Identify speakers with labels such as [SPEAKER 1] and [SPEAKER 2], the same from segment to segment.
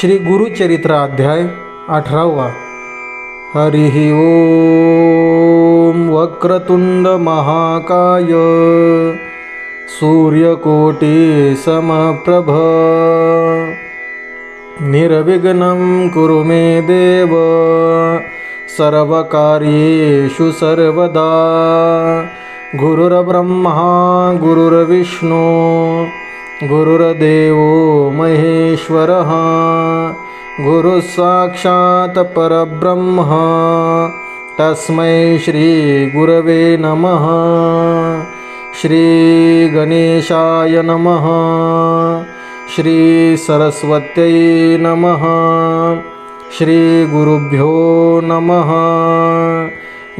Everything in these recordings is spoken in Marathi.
[SPEAKER 1] श्री गुरुचरित्र अध्याय अठरावा. हरिः ओम वक्रतुंड महाकाय. सूर्यकोटी समप्रभ. निर्विघ्नं कुरु मे देव. सर्वकार्येषु सर्वदा. गुरुर्ब्रह्मा गुरुर्विष्णू. गुरुर्देवो महेश्वरः गुरुः साक्षात् परब्रह्म तस्मै श्रीगुरवे नमः श्रीगणेशाय नमः श्रीसरस्वत्यै नमः श्रीगुरुभ्यो नमः।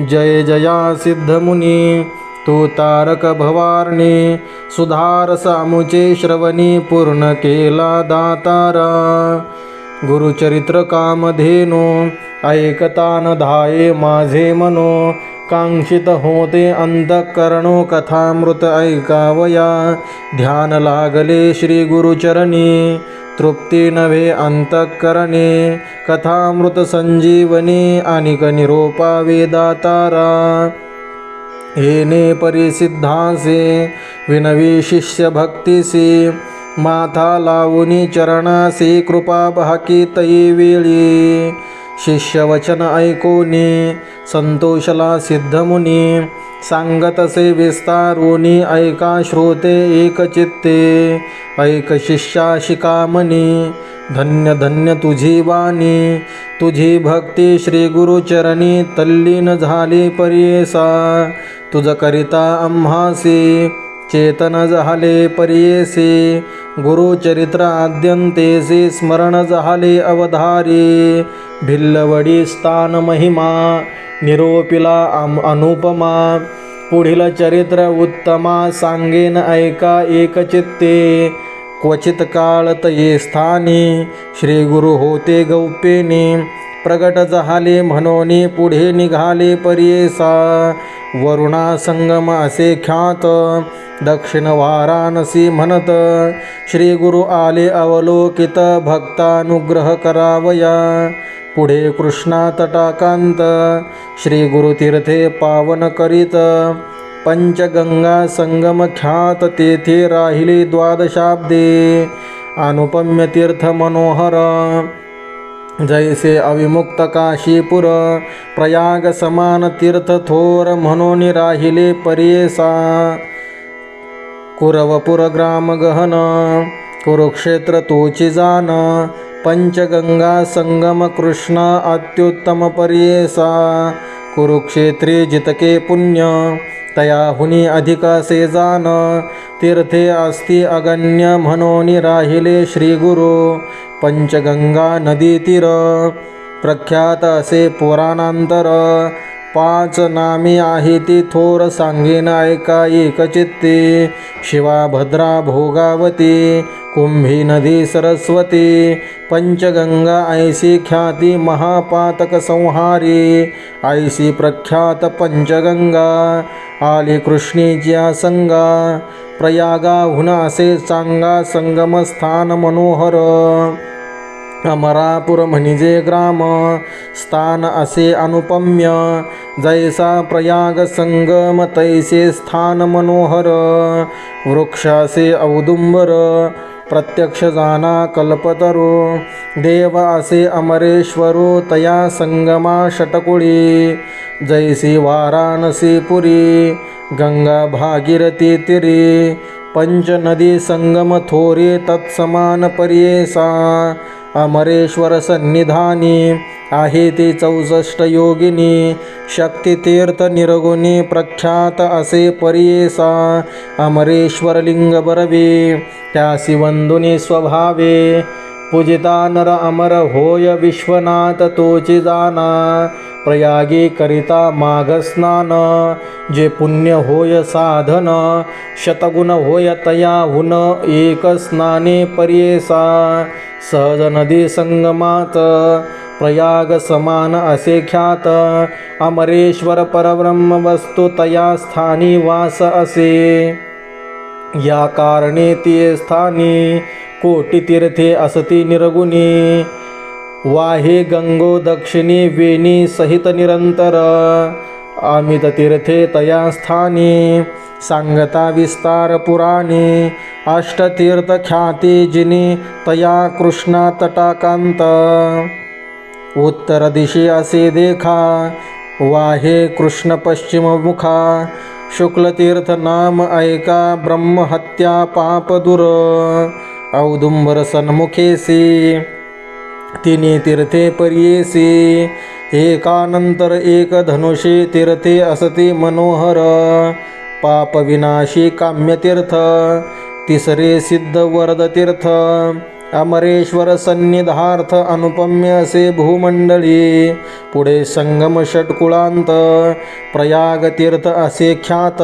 [SPEAKER 1] जय जया सिद्धमुनी तू तारक भवारणे सुधार सामुचे श्रवणी पूर्ण केला दातारा. गुरुचरित्र कामधेनो ऐकतान धाये माझे मनो. कांक्षित होते अंतःकरणो कथामृत ऐकावया. ध्यान लागले श्री गुरुचरणी तृप्ती नव्हे अंतःकरणे. कथामृत संजीवनी अनिक निरोपा वेदातारा हेने परिसिद्धांसे विनवी शिष्य भक्तीसी माथा लावुनी चरणासी कृपा भाकी तई वेळी। शिष्यवचन ऐकोनी संतोषला सिद्धमुनी सांगतसे विस्तारुनी ऐका श्रोते एकचित्ते ऐक शिष्या शिकामणी धन्य धन्य तुझी वाणी तुझी भक्ती श्री गुरुचरणी तल्लीन झाली परियेसा तुझ करिता आम्हासी चेतन झाले परियेसी गुरुचरित्र आद्यंतेसी स्मरण झाले अवधारी भिल्लवडी स्थान महिमा निरोपिला आम अनुपमा पुढील चरित्र उत्तमा सांगेन ऐका एकचित्ते क्वचित काळ तये स्थानी. श्री गुरु होते गौप्येने. प्रगट झाले म्हणून पुढे निघाले परियेसा. वरुणा संगम असे ख्यात दक्षिण वाराणसी म्हणत श्री गुरु आले अवलोकित भक्तानुग्रह करावया. पुढे कृष्णा तटाकांत श्री गुरुतीर्थे पावन करीत. पंचगंगा संगम ख्यात तेथे राहिले द्वादशाब्दे. अनुपम्य तीर्थ मनोहर जैसे अविमुक्त काशीपुर प्रयाग समान तीर्थ थोर म्हणून राहिले परियेसा कुरवपुर ग्राम गहन कुरुक्षेत्र तोची जान पंचगंगा संगम कृष्ण अत्युत्तम परियेसा कुरुक्षेत्री जितके पुण्य तयाहुनी अधिकासे जान तीर्थे अस्ति अगण्य म्हणून राहिले श्रीगुरु। पंचगंगा नदी तीर प्रख्यात असे पुराणांतर पाच नामी आहे ती थोर सांगेन ऐका एकचित्ते शिवा भद्रा भोगावती कुंभी नदी सरस्वती पंचगंगा ऐसी ख्याती महापातक संहारी ऐसी प्रख्यात पंचगंगा आली कृष्णीच्या संगा प्रयागाहुन असे चांगा संगमस्थान मनोहर. अमरापुर म्हणजे ग्राम स्थान असे अनुपम्य जैसा प्रयाग संगम तैसे स्थान मनोहर वृक्ष असे औदुंबर प्रत्यक्ष जाना कल्पतरू देव असे अमरेश्वरो तया संगमा षटकुळी जैसी वाराणसी पुरी गंगा भागीरथी तिरी पंचनदी संगम थोरी तत्समान पर्येसा अमरेश्वर सन्निधानी आहे ते चौसष्ट योगिनी शक्तितीर्थ निरगुणी प्रख्यात असे परियेसा अमरेश्वर लिंग बरवे त्या वंदुनी स्वभावे पूजिता नर अमर होय विश्वनाथ तोची जाना प्रयागी करिता माघस्नान जे पुण्य होय साधन शतगुण होय तयाहुन एक स्नाने पर्येसा. सहज नदी संगमात प्रयाग समान असे ख्यात. अमरेश्वर परब्रह्म वस्तु तया स्थानी वास असे. या कारणे ती स्थानी कोटी तीर्थे असती निरगुणी. वाहे गंगो दक्षिणी वेणी सहित निरंतर. अमित तीर्थे तया स्थानी. सांगता विस्तार पुराणी. अष्टतीर्थ ख्याती जिनी तया कृष्णा तटाकांत. उत्तर दिशी असे देखा. वाहे कृष्ण पश्चिम मुखा. शुक्लतीर्थ नाम ऐका. ब्रह्महत्या पापदूर औदुंबर सन्मुखेसी तिने तीर्थे पर्येसी। एकानंतर एक धनुषे तीर्थे असते मनोहर। पाप विनाशी काम्यतीर्थ। तिसरे सिद्ध वरद तीर्थ। अमरेश्वर सन्निधार्थ अनुपम्य असे भूमंडळी। पुढे संगम षटकुळांत प्रयाग तीर्थ असे ख्यात।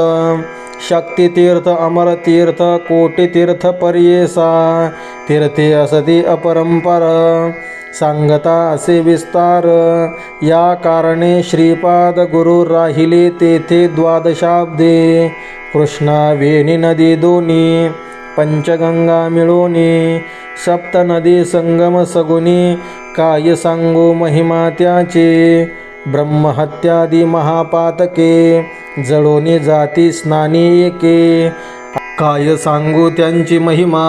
[SPEAKER 1] शक्तितीर्थ अमरतीर्थ कोटितीर्थ पर्येसा। तीर्थे असती अपरंपर सांगता असे विस्तार। या कारणे श्रीपाद गुरु राहिले तेथे द्वादशाब्दे। कृष्णा वेणी नदी दोन्ही पंचगंगा मिळोनी सप्त नदी संगम सगुनी काय सांगू महिमा त्याचे? ब्रह्महत्यादी महापातके जळोनी जाती स्नानी एके काय सांगू त्यांची महिमा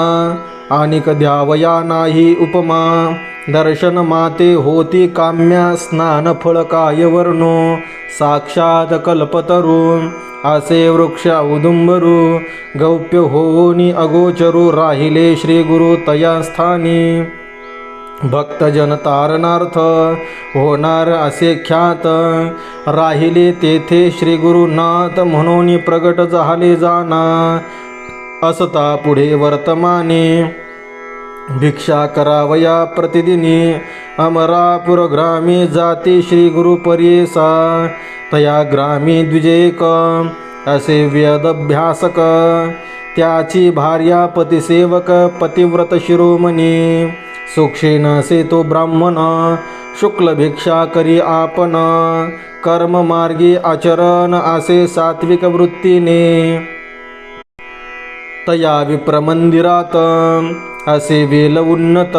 [SPEAKER 1] आणि द्यावया नाही उपमा। दर्शन माते होती काम्या स्नान फळ काय वर्णो। साक्षात कल्पतरू असे वृक्ष उदुंबरू। गौप्य होऊनी अगोचरू राहिले श्री गुरु तया स्थानी। भक्तजन तारणार्थ होणार असे ख्यात. राहिले तेथे श्री गुरुनाथ म्हणून प्रगट झाले जाना. असता पुढे वर्तमाने. भिक्षा करावया प्रतिदिनी. अमरापुर ग्रामी जाती श्री गुरु पर्येसा. तया ग्रामी द्विजेक. असे वेदभ्यासक. त्याची भार्या पतिसेवक पतिव्रत शिरोमणी. सुक्षेन सेतो ब्राह्मण शुक्ल भिक्षा करी आपण कर्म मार्गी आचरण असे सात्विक वृत्तीने. तया विप्रमंदिरात असे वेल उन्नत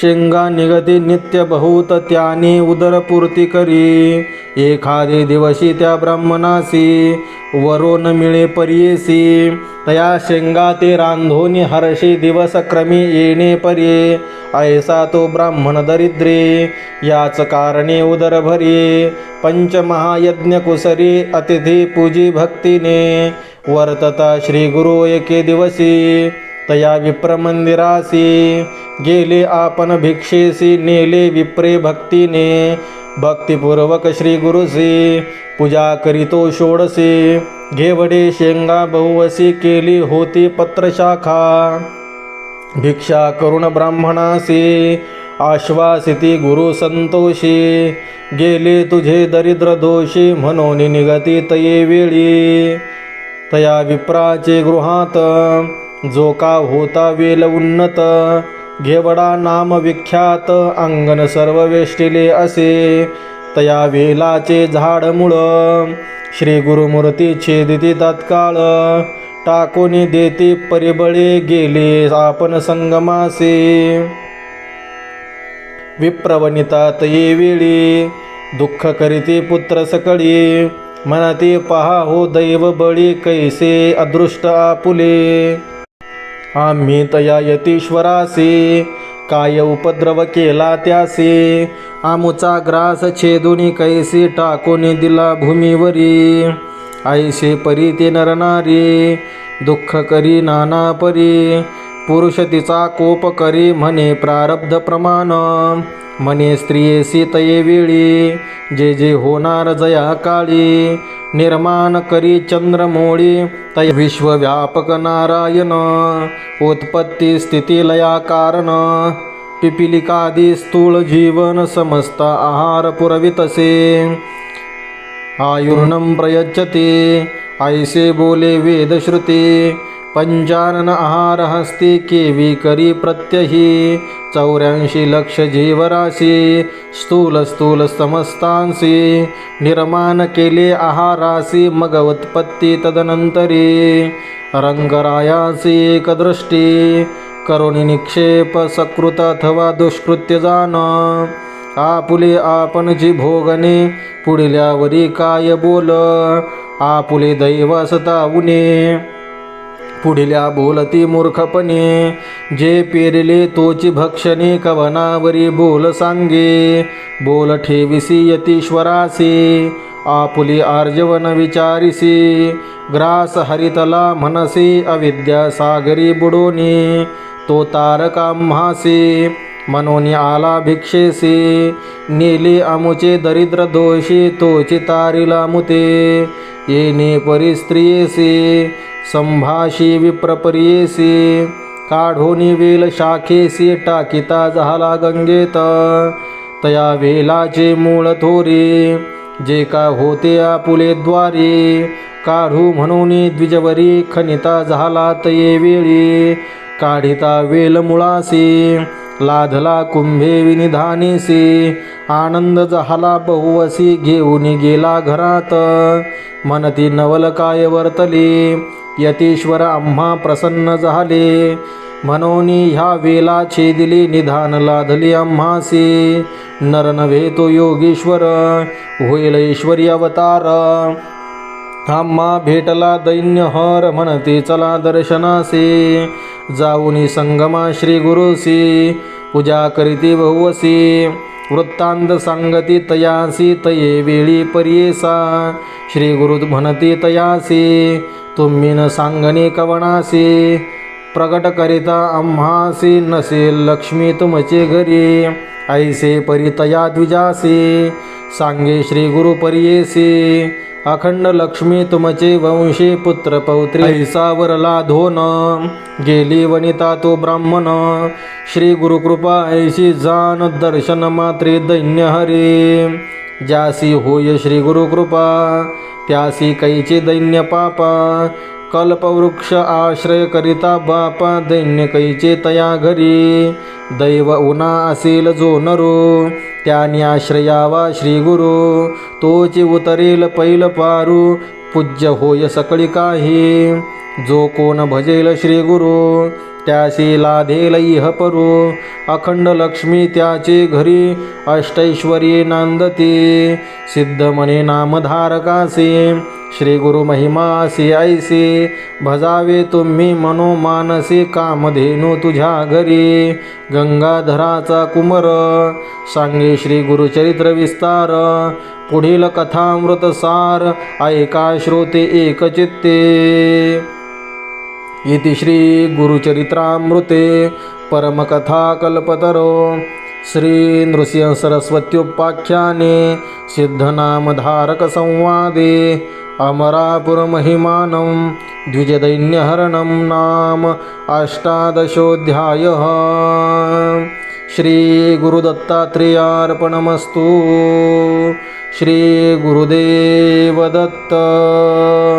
[SPEAKER 1] शेंगा निगती नित्य बहुत त्याने उदरपूर्ती करी. एखादे दिवशी त्या ब्राह्मणासी वरोन मिळे पर्येसी. तया शेंगा ते रांधोनी हर्षे दिवस क्रमी येणे पर्ये ऐसा तो ब्राह्मण दरिद्रे याच कारणे उदर भरे पंचमहायज्ञ कुसरी अतिथी पूजी भक्तीने. वर्तता श्री गुरु एके दिवसी तया विप्रमंदिरासी गेले आपण भिक्षेसी नेले विप्रे भक्तीने। भक्तिपूर्वक श्री गुरुसी पूजा करीतो षोडसी घेवडे शेंगा बहुवसी केली होती पत्रशाखा। भिक्षा करुण ब्राह्मणासी आश्वासिती गुरु संतोषी गेले तुझे दरिद्र दोषी म्हणून निगती तये वेळी। तया विप्राचे गृहात जो का होता वेल उन्नत घेवडा नाम विख्यात अंगण सर्व वेष्टिले असे. तया वेलाचे झाड मुळ श्री गुरुमूर्ती छेदिती तत्काळ. टाकोनी देती परिबळे गेले आपण संगमासे. विप्रवनितात ये वेळी दुःख करीती पुत्र सकळी. म्हणती पहा हो दैव बळी कैसे अदृष्ट आपुले. आम्ही तया यतीश्वरासी काय उपद्रव केला त्यासी? आमुचा ग्रास छेदुनी कैसी टाकून दिला भूमीवरी। ऐसे परी ते नरनारी दुःख करी नाना परी। पुरुष तिचा कोप करी म्हणे प्रारब्ध प्रमाण. म्हणे स्त्रियेसी तये वेळी जे जे होणार जया काळी. निर्माण करी चंद्रमोळी तय विश्वव्यापक नारायण. उत्पत्ती स्थिती लया कारण. पिपिलिकादी स्थूळ जीवन समस्त आहार पुरवितसे. आयुर्णं प्रयच्छते ऐसे बोले वेदश्रुती. पंचानन आहार हस्ती केवी करी प्रत्यही चौऱ्याऐंशी लक्ष जीवराशी स्थूल स्थूल समस्तांशी निर्माण केले आहारासी मग उत्पत्ती तदनंतरी रंगरायासी एकदृष्टी करुणी निक्षेप सकृत अथवा दुष्कृत्य जाण आपुले आपण जी भोगणे पुढल्यावरी काय बोल आपुले दैव असता उने पुढल्या बोलती मूर्खपणे. जे पेरले तोची भक्षणे कवनावरी बोल सांगे. बोल ठेविसी यतीश्वरासी आपुली आर्जवन विचारिसी. ग्रास हरितला मनसी अविद्या सागरी बुडोनी. तो तारकाम्हासी म्हणून आला भिक्षेसी नेली अमुचे दरिद्र दोषी तोची तारिला मुते येणे परिस्त्रियेसी संभाषी विप्रपरियेसी काढोनी वेल शाखेसी टाकिता झाला गंगेत। तया वेलाचे मूळ थोरी जे का होते आपुले द्वारे काढू म्हणून द्विजवरी खनिता झाला तये वेळी। काढिता वेल मुळासी लाधला कुंभे विनिधानेसी आनंद झाला बहुवसी घेऊन गेला घरात. मनती नवल काय वर्तली यतीश्वर आम्हा प्रसन्न झाले. म्हणून ह्या वेला छेदिली निधान लाधली आम्हासी. नर नव्हे तो योगेश्वर होईल ईश्वरी अवतार. आम्हा भेटला दैन्य हर म्हणते चला दर्शनासी. जाऊनी संगमा श्री गुरुसी पूजा करीती भवसी वृत्तांत सांगती तयासी तये वेळी पर्येसा. श्री गुरु म्हणती तयासी तुम्ही न सांगणी कवणासी. प्रगट करिता आम्हासी नसेल लक्ष्मी तुमचे घरी. ऐसे परितया द्विजासी. सांगे श्री गुरु पर्येसी. अखंड लक्ष्मी तुमचे वंशे पुत्र पौत्री ऐसावरला धोन. गेली वनिता तो ब्राह्मण. श्री गुरुकृपा ऐशी जान दर्शन मात्रे दैन्य हरी. ज्यासी होय श्री गुरुकृपा त्यासी कैचे दैन्य पापा. कल्पवृक्ष आश्रय करिता बापा दैन्य कैचे तया घरी. दैव उना असेल जो नरो त्याने आश्रयावा श्रीगुरु गुरु. उतरेल पैल पारू पूज्य होय सकळी काही. जो कोण भजेल श्रीगुरु त्याशी लाधेल इह अखंड लक्ष्मी त्याचे घरी अष्टैश्वरी नांदती। सिद्ध मने नामधारकासी। श्री गुरु महिमासी ऐसी भजावे तुम्ही मनोमानसी कामधेनू तुझ्या घरी। गंगाधराचा कुमर। सांगे श्री गुरुचरित्र विस्तार। पुढील कथामृत सार ऐका श्रोते एकचित्ते। इति श्री गुरुचरित्रामृते परमकथा कल्पतरो श्री नृसिंह सरस्वत्युपाख्याने अमरापुरमहिमानं द्विजदैन्यहरणं नाम अष्टादशोऽध्यायः। श्रीगुरुदत्तात्रेयार्पणमस्तु। श्रीगुरुदेवदत्त।